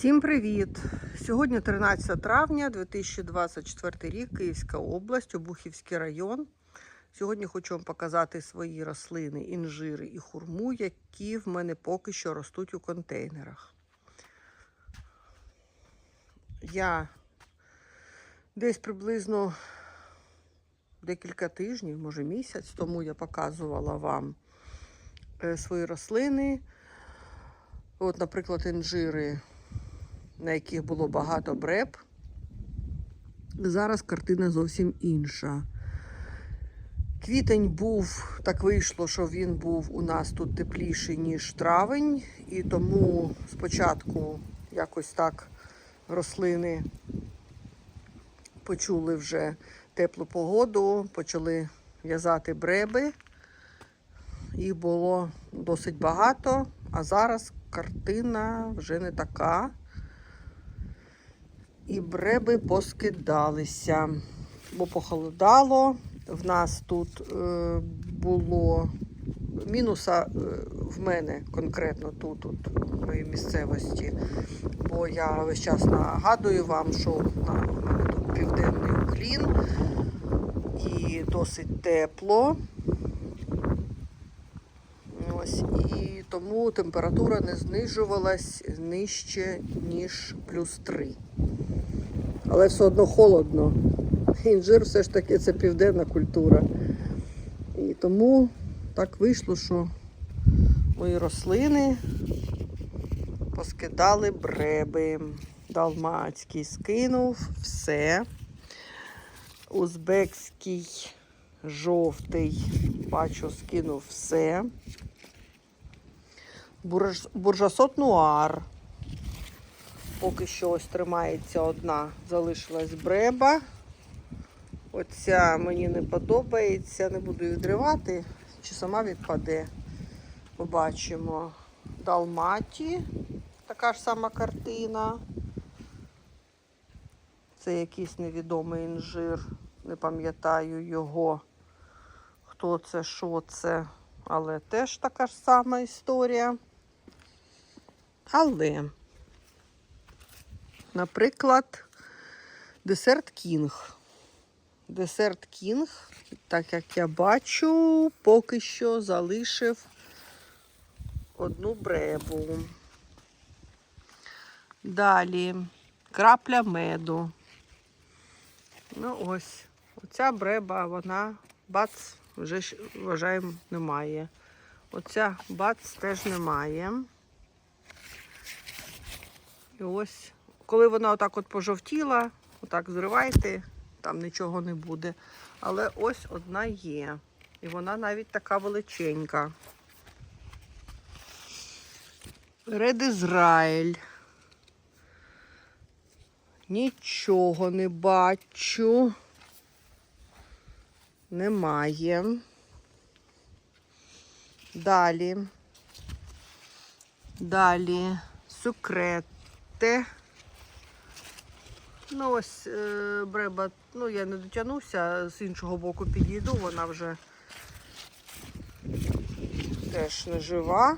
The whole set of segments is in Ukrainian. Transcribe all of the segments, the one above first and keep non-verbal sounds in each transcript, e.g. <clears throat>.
Всім привіт! Сьогодні 13 травня 2024 рік, Київська область, Обухівський район. Сьогодні хочу вам показати свої рослини, інжири і хурму, які в мене поки що ростуть у контейнерах. Я десь приблизно декілька тижнів, може місяць, тому я показувала вам е, свої рослини. От, наприклад, інжири на яких було багато бреб. Зараз картина зовсім інша. Квітень був, так вийшло, що він був у нас тут тепліший, ніж травень, і тому спочатку якось так рослини почули вже теплу погоду, почали в'язати бреби. Їх було досить багато, а зараз картина вже не така і бреби поскидалися, бо похолодало. В нас тут е, було мінуса е, в мене конкретно тут, тут, в моїй місцевості. Бо я весь час нагадую вам, що в мене тут південний уклін і досить тепло. Ось, і тому температура не знижувалась нижче, ніж плюс 3 але все одно холодно. Інжир все ж таки це південна культура. І тому так вийшло, що мої рослини поскидали бреби. Далмацький скинув все. Узбекський жовтий, бачу, скинув все. Бурж... Буржасот нуар. Поки що ось тримається одна, залишилась бреба. Оця мені не подобається, не буду відривати, чи сама відпаде. Побачимо. Далматі, така ж сама картина. Це якийсь невідомий інжир, не пам'ятаю його, хто це, що це, але теж така ж сама історія. Але. Наприклад, десерт Кінг. Десерт Кінг, так як я бачу, поки що залишив одну бребу. Далі крапля меду. Ну, ось, оця бреба, вона бац, вже вважаємо, немає. Оця бац теж немає. І ось коли вона отак от пожовтіла, отак зривайте, там нічого не буде. Але ось одна є. І вона навіть така величенька. Ред Ізраїль. Нічого не бачу. Немає. Далі. Далі. Сукрете. Ну, ось е, бреба, ну я не дотягнувся, з іншого боку підійду, вона вже теж не жива.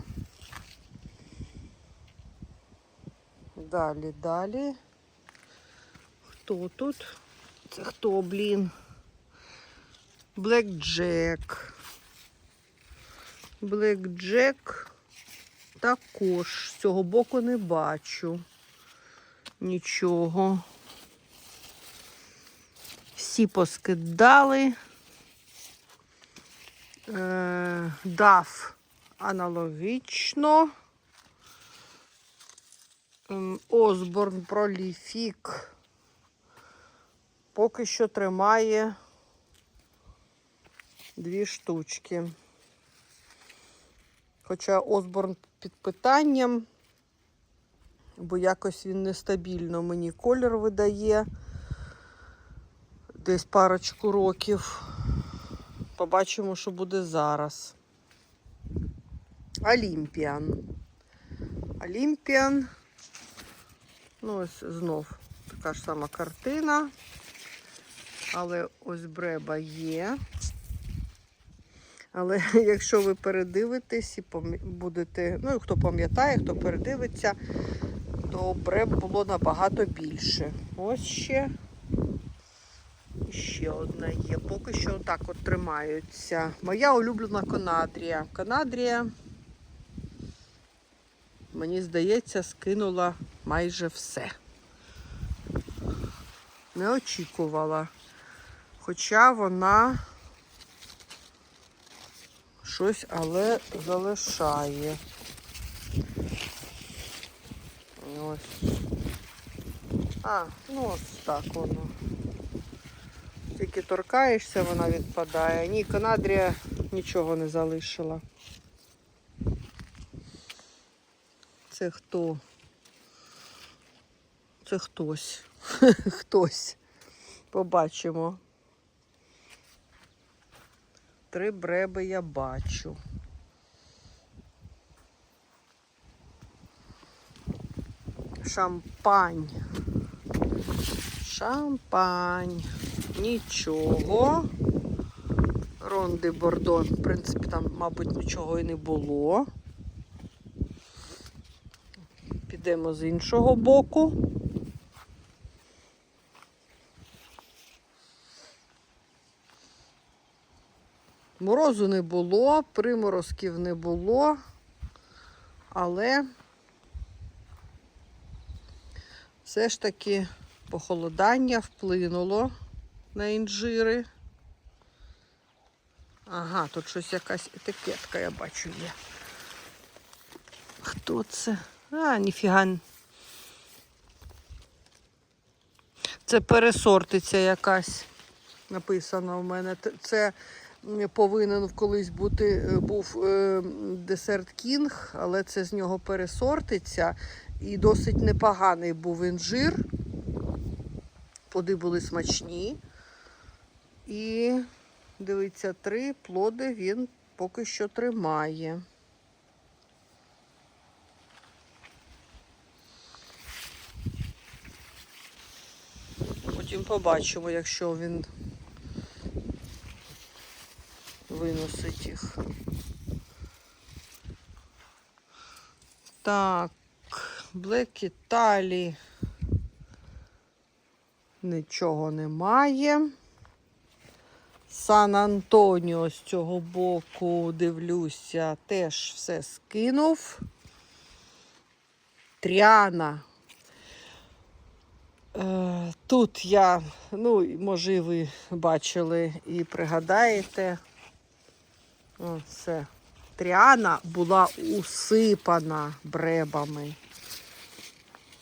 Далі, далі. Хто тут? Це хто, блін? Блек Джек. Блек Джек також з цього боку не бачу нічого всі поскидали. Е, Дав аналогічно. Осборн Проліфік поки що тримає дві штучки. Хоча Осборн під питанням, бо якось він нестабільно мені колір видає десь парочку років. Побачимо, що буде зараз. Олімпіан. Олімпіан. Ну, ось знов така ж сама картина. Але ось бреба є. Але <laughs> якщо ви передивитесь і будете, ну і хто пам'ятає, хто передивиться, то бреб було набагато більше. Ось ще. Ще одна є. Поки що так от тримаються. Моя улюблена канадрія. Канадрія, мені здається, скинула майже все. Не очікувала. Хоча вона щось але залишає. Ось. А, ну ось так воно. Тільки торкаєшся, вона відпадає. Ні, канадрія нічого не залишила. Це хто? Це хтось. <laughs> Хтось. Побачимо. Три бреби я бачу. Шампань. Шампань. Нічого. Ронди Бордон. В принципі, там, мабуть, нічого і не було. Підемо з іншого боку. Морозу не було, приморозків не було, але все ж таки похолодання вплинуло на інжири. Ага, тут щось якась етикетка, я бачу, є. Хто це? А, ніфіга. Це пересортиця якась. Написано в мене. Це повинен колись бути е, був десерт кінг, але це з нього пересортиця. І досить непоганий був інжир. Плоди були смачні. І дивіться, три плоди він поки що тримає. Потім побачимо, якщо він виносить їх. Так, Блек Італі. Нічого немає. Сан Антоніо з цього боку, дивлюся, теж все скинув. Тріана. Е, Тут я, ну, може, ви бачили і пригадаєте. О. Тріана була усипана бребами.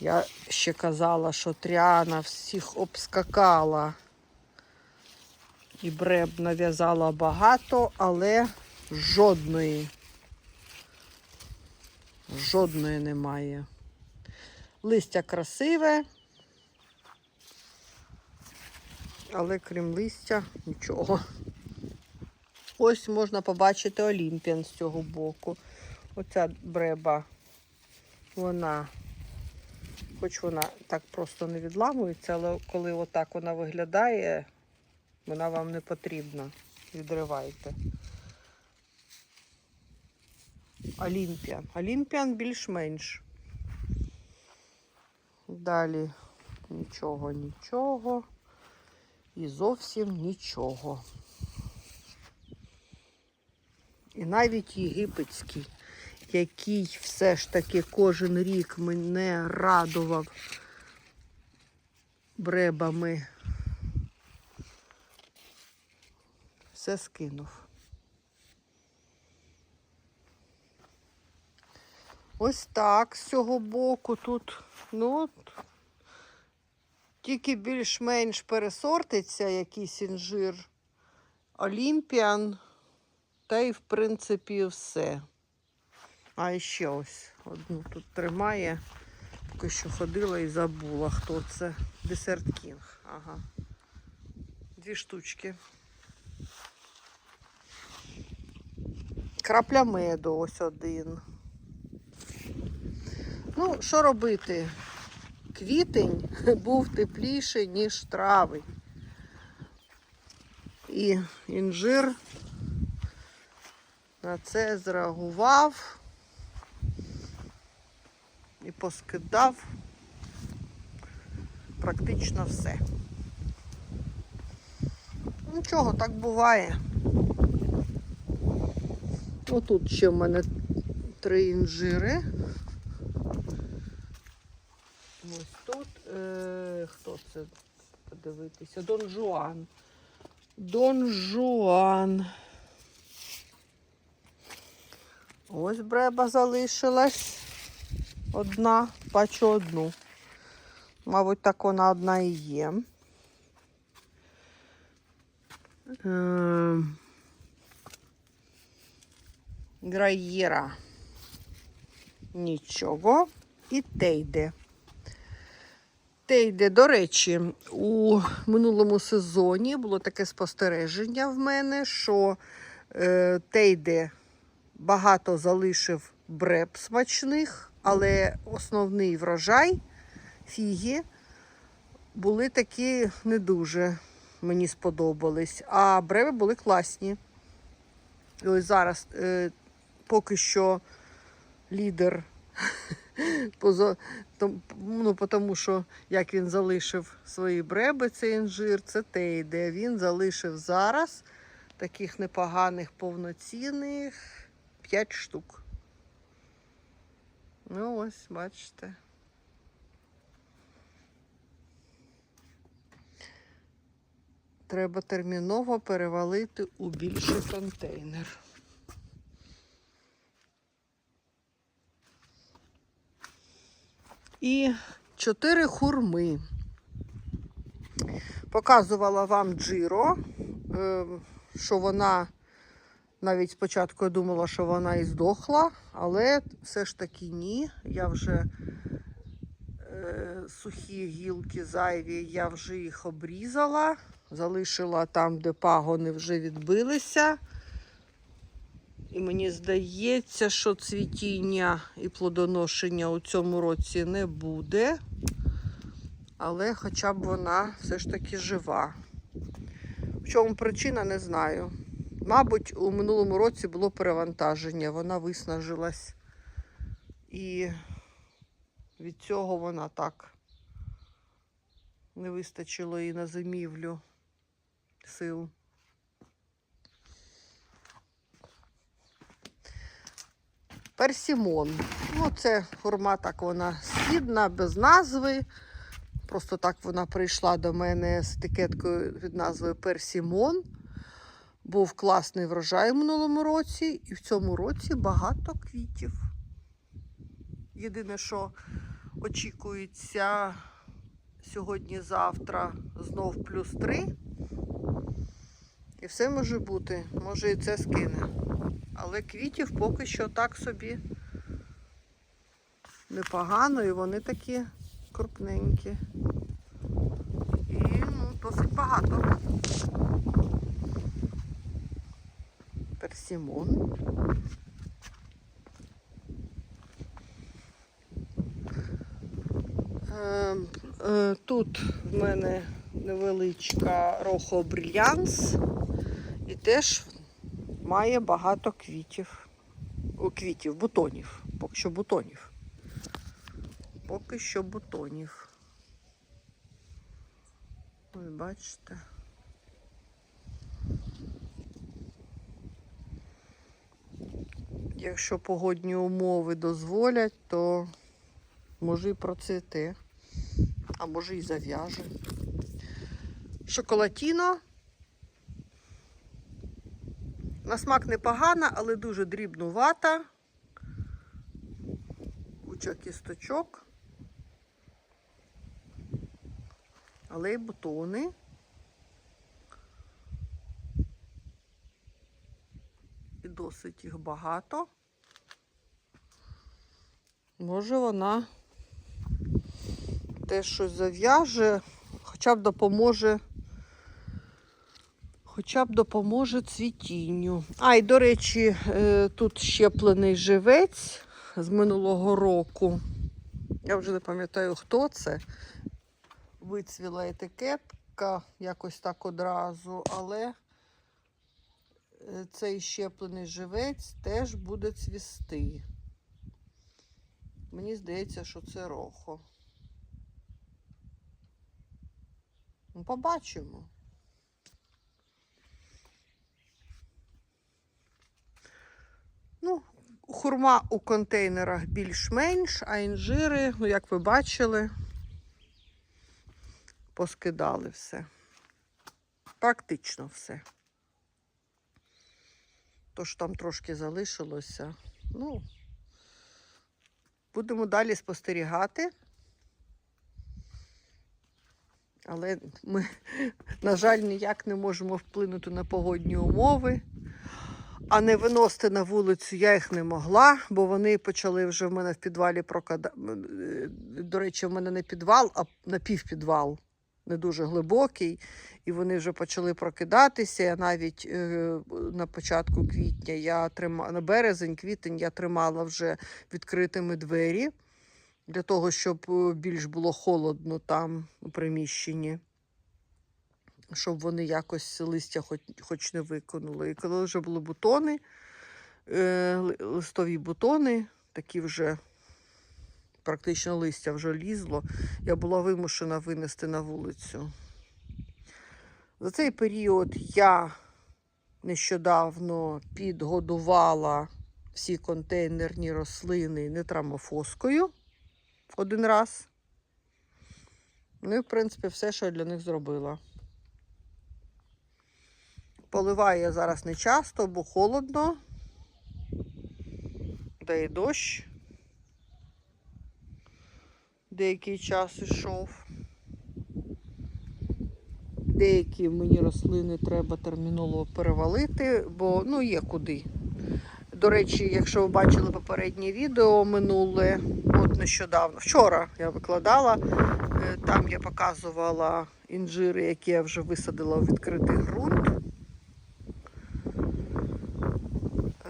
Я ще казала, що Тріана всіх обскакала. І бреб нав'язала багато, але жодної. Жодної немає. Листя красиве, але крім листя нічого. Ось можна побачити Олімпіан з цього боку. Оця бреба, вона, хоч вона так просто не відламується, але коли отак вона виглядає, вона вам не потрібна. Відривайте. Олімпіан. Олімпіан більш-менш. Далі нічого, нічого. І зовсім нічого. І навіть єгипетський, який все ж таки кожен рік мене радував бребами. Все скинув. Ось так з цього боку тут, ну, тільки більш-менш пересортиться якийсь інжир. Олімпіан. Та й, в принципі, все. А ще ось одну тут тримає. Поки що ходила і забула, хто це. Десерт Кінг. Ага. Дві штучки. Крапля меду ось один. Ну, що робити? Квітень <laughs> був тепліший, ніж травень. І інжир на це зреагував. і поскидав практично все. Нічого, так буває. Отут ще в мене три інжири. Ось тут. Е, хто це? Подивитися. Дон Жуан. Дон Жуан. Ось бреба залишилась. Одна, бачу одну. Мабуть, так вона одна і є. Ем, Граєра. Нічого. І Тейде. Тейде, до речі, у минулому сезоні було таке спостереження в мене, що е, Тейде багато залишив бреб смачних, але основний врожай фіги були такі не дуже мені сподобались. А бреби були класні. І ось зараз е, поки що лідер. <laughs> Ну, тому що як він залишив свої бреби, цей інжир, це Тейде. Він залишив зараз таких непоганих повноцінних 5 штук. Ну, ось, бачите. Треба терміново перевалити у більший контейнер. І чотири хурми. Показувала вам Джиро, е, що вона навіть спочатку я думала, що вона і здохла, але все ж таки ні. Я вже е, сухі гілки зайві, я вже їх обрізала, залишила там, де пагони вже відбилися. І мені здається, що цвітіння і плодоношення у цьому році не буде. Але хоча б вона все ж таки жива. В чому причина, не знаю. Мабуть, у минулому році було перевантаження, вона виснажилась. І від цього вона так не вистачило і на зимівлю сил. Персімон. Ну, це хурма так вона східна, без назви. Просто так вона прийшла до мене з етикеткою під назвою Персімон. Був класний врожай в минулому році, і в цьому році багато квітів. Єдине, що очікується сьогодні-завтра знов плюс 3. І все може бути. Може і це скине. Але квітів поки що так собі непогано, і вони такі крупненькі. І ну, досить багато. Персимон. Е, е, Тут в мене невеличка рохо брильянс і теж має багато квітів. О, квітів, бутонів. Поки що бутонів. Поки що бутонів. Ось бачите. Якщо погодні умови дозволять, то може і процвіте, а може і зав'яже. Шоколатіно. На смак непогана, але дуже дрібнувата. Куча кісточок. Але й бутони. І досить їх багато. Може вона теж щось зав'яже, хоча б допоможе. Хоча б допоможе цвітінню. А, і до речі, е, тут щеплений живець з минулого року. Я вже не пам'ятаю, хто це. Вицвіла етикетка якось так одразу, але е, цей щеплений живець теж буде цвісти. Мені здається, що це рохо. Ну, побачимо. Ну, хурма у контейнерах більш-менш, а інжири, ну, як ви бачили, поскидали все. Практично все. То, що там трошки залишилося. Ну, будемо далі спостерігати. Але ми, <laughs> на жаль, ніяк не можемо вплинути на погодні умови. А не виносити на вулицю я їх не могла, бо вони почали вже в мене в підвалі прокада. е, До речі, в мене не підвал, а напівпідвал, не дуже глибокий. І вони вже почали прокидатися. Я навіть е, на початку квітня я трима... на березень, квітень я тримала вже відкритими двері для того, щоб е, більш було холодно там у приміщенні щоб вони якось листя хоч, хоч не виконули. І коли вже були бутони, е, листові бутони, такі вже практично листя вже лізло, я була вимушена винести на вулицю. За цей період я нещодавно підгодувала всі контейнерні рослини нитрамофоскою один раз. Ну і, в принципі, все, що я для них зробила. Поливаю зараз не часто, бо холодно. Де і дощ. Деякий час ішов. Деякі мені рослини треба терміново перевалити, бо ну є куди. До речі, якщо ви бачили попереднє відео минуле, от нещодавно, вчора я викладала, е, там я показувала інжири, які я вже висадила у відкритий ґрунт.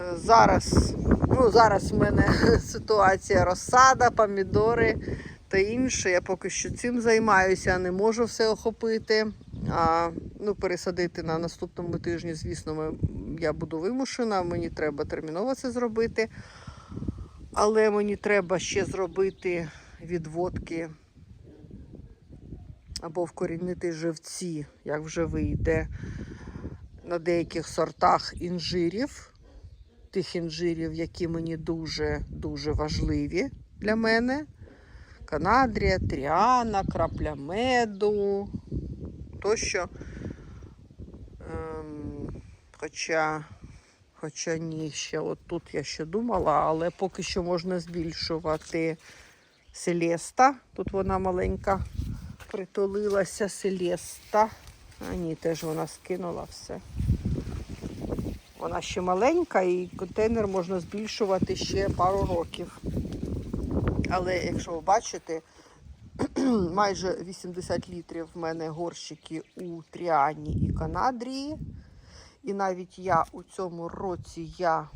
Е, Зараз, ну, зараз в мене <laughs> ситуація розсада, помідори та інше. Я поки що цим займаюся, не можу все охопити. А, ну, пересадити на наступному тижні, звісно, ми, я буду вимушена, мені треба терміново це зробити. Але мені треба ще зробити відводки або вкорінити живці, як вже вийде на деяких сортах інжирів тих інжирів, які мені дуже-дуже важливі для мене. Канадрія, тріана, крапля меду тощо. Ем, хоча, хоча ні, ще от тут я ще думала, але поки що можна збільшувати Селеста. Тут вона маленька притулилася Селеста. А ні, теж вона скинула все. Вона ще маленька і контейнер можна збільшувати ще пару років. Але якщо ви бачите, <clears throat> майже 80 літрів в мене горщики у Тріані і Канадрії. І навіть я у цьому році я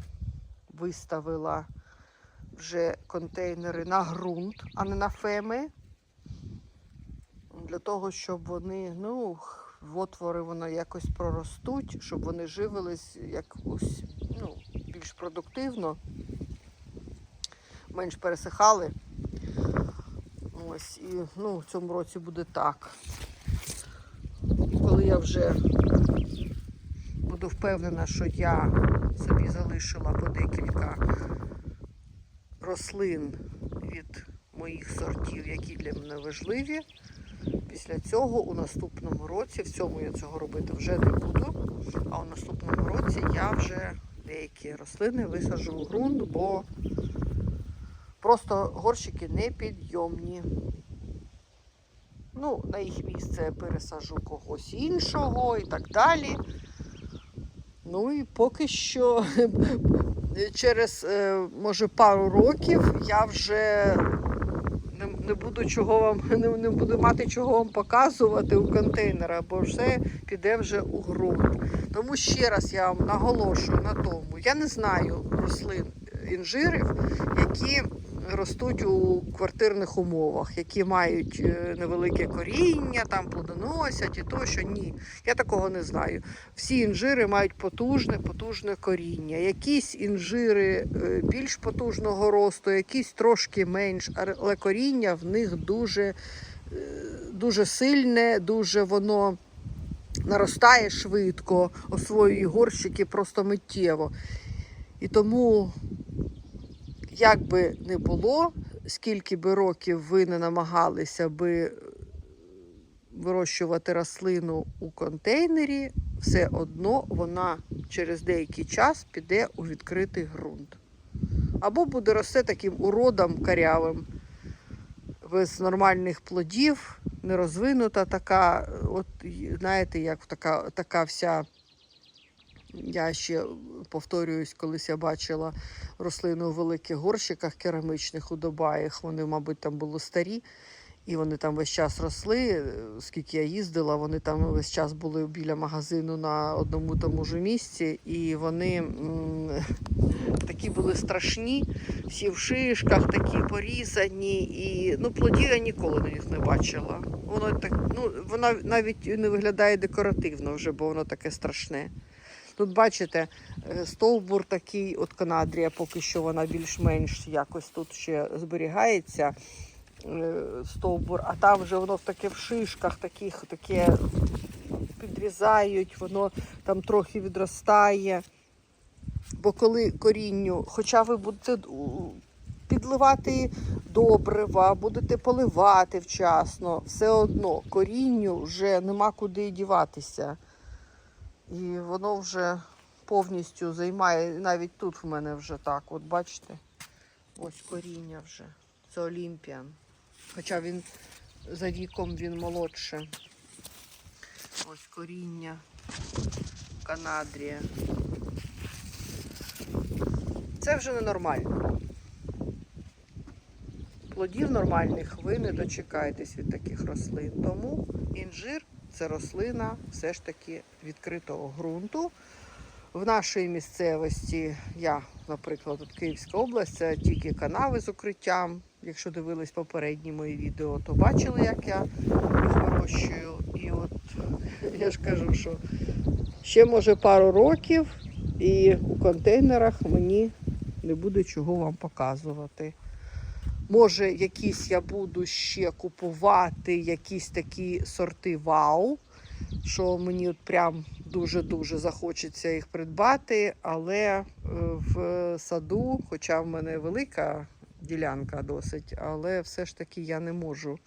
виставила вже контейнери на ґрунт, а не на феми. Для того, щоб вони, ну, в отвори воно якось проростуть, щоб вони живились якось ну, більш продуктивно, менш пересихали. Ось, і ну, в цьому році буде так. Коли я вже буду впевнена, що я собі залишила по декілька рослин від моїх сортів, які для мене важливі. Після цього у наступному році, в цьому я цього робити вже не буду, а у наступному році я вже деякі рослини висаджу в ґрунт, бо просто горщики непідйомні. Ну, на їх місце я пересаджу когось іншого і так далі. Ну і поки що <laughs> через, е, може, пару років я вже не, буду чого вам, <laughs> не, не буду мати чого вам показувати у контейнерах, бо все піде вже у ґрунт. Тому ще раз я вам наголошую на тому, я не знаю рослин інжирів, які ростуть у квартирних умовах, які мають е, невелике коріння, там плодоносять і тощо. Ні, я такого не знаю. Всі інжири мають потужне, потужне коріння. Якісь інжири е, більш потужного росту, якісь трошки менш, але коріння в них дуже, е, дуже сильне, дуже воно наростає швидко, освоює горщики просто миттєво. І тому, як би не було, скільки би років ви не намагалися би вирощувати рослину у контейнері, все одно вона через деякий час піде у відкритий ґрунт. Або буде рости таким уродом карявим, без нормальних плодів, нерозвинута така, от знаєте, як така, така вся. Я ще повторююсь, колись я бачила рослину у великих горщиках керамичних у Дубаях. Вони, мабуть, там були старі, і вони там весь час росли. Скільки я їздила, вони там весь час були біля магазину на одному тому ж місці, і вони <laughs> такі були страшні, всі в шишках, такі порізані. І ну, плодів я ніколи на них не бачила. Воно так, ну, вона навіть не виглядає декоративно вже, бо воно таке страшне. Тут бачите, е, стовбур такий, от канадрія, поки що вона більш-менш якось тут ще зберігається. е, Стовбур, а там вже воно таке в шишках, таких таке підрізають, воно там трохи відростає. Бо коли корінню, хоча ви будете підливати добрива, будете поливати вчасно, все одно корінню вже нема куди діватися. І воно вже повністю займає, навіть тут в мене вже так, от бачите, ось коріння вже. Це Олімпіан. Хоча він за віком він молодше. Ось коріння Канадрія. Це вже ненормально. Плодів нормальних ви не дочекаєтесь від таких рослин. Тому інжир це рослина все ж таки відкритого ґрунту. В нашій місцевості, я, наприклад, тут Київська область, це тільки канави з укриттям. Якщо дивились попередні мої відео, то бачили, як я вирощую. І от <laughs> я ж кажу, що ще може пару років, і у контейнерах мені не буде чого вам показувати. Може, якісь я буду ще купувати, якісь такі сорти вау, що мені от прям дуже-дуже захочеться їх придбати, але е, в саду, хоча в мене велика ділянка досить, але все ж таки я не можу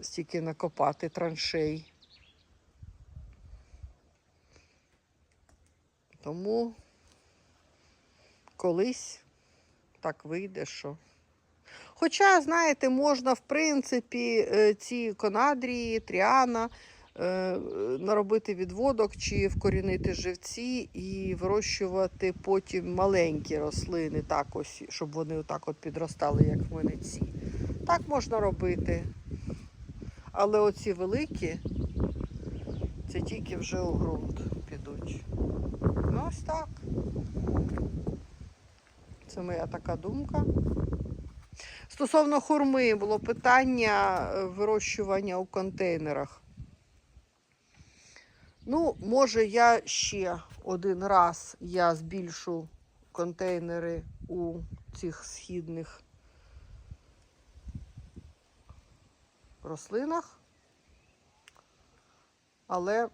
стільки накопати траншей. Тому колись так вийде, що. Хоча, знаєте, можна, в принципі, е, ці конадрії, тріана е, наробити відводок чи вкорінити живці і вирощувати потім маленькі рослини, так ось, щоб вони отак от підростали, як в мене ці. Так можна робити. Але оці великі, це тільки вже у ґрунт підуть. Ну, ось так. Це моя така думка. Стосовно хурми було питання е, вирощування у контейнерах. Ну, може, я ще один раз я збільшу контейнери у цих східних рослинах, але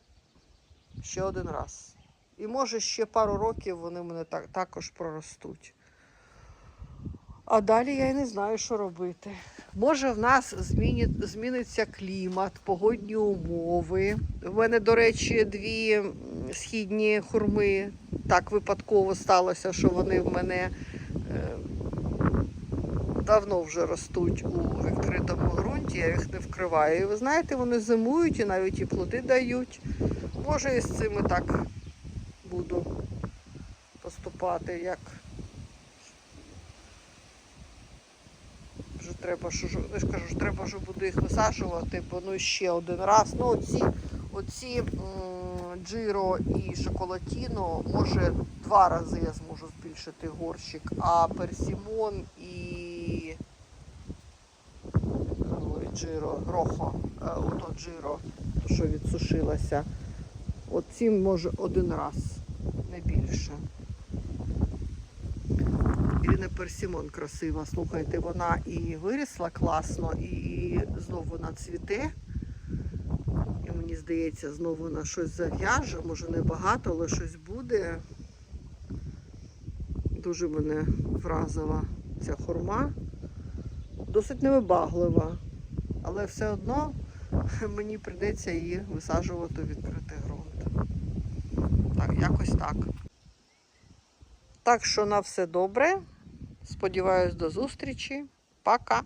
ще один раз. І може ще пару років вони мене так, також проростуть. А далі я й не знаю, що робити. Може, в нас зміні, зміниться клімат, погодні умови. У мене, до речі, дві східні хурми. Так випадково сталося, що вони в мене е, давно вже ростуть у відкритому ґрунті, я їх не вкриваю. І ви знаєте, вони зимують і навіть і плоди дають. Може, і з цими так буду поступати, як. Вже треба, що я ж кажу, що треба вже буду їх висаджувати, бо ну ще один раз. Ну, оці, оці джиро і шоколатіно, може два рази я зможу збільшити горщик, а персімон і і джиро, рохо, е, ото джиро, що відсушилося. Цим може один раз, не більше. Ірина Персімон красива. Слухайте, вона і вирісла класно, і знову вона цвіте. І мені здається, знову вона щось зав'яже, може не багато, але щось буде. Дуже мене вразила ця хурма. Досить невибаглива, але все одно <laughs> мені прийдеться її висаджувати у відкритий ґрунт. Так, якось так. Так що на все добре. Сподіваюсь, до зустрічі. Пока!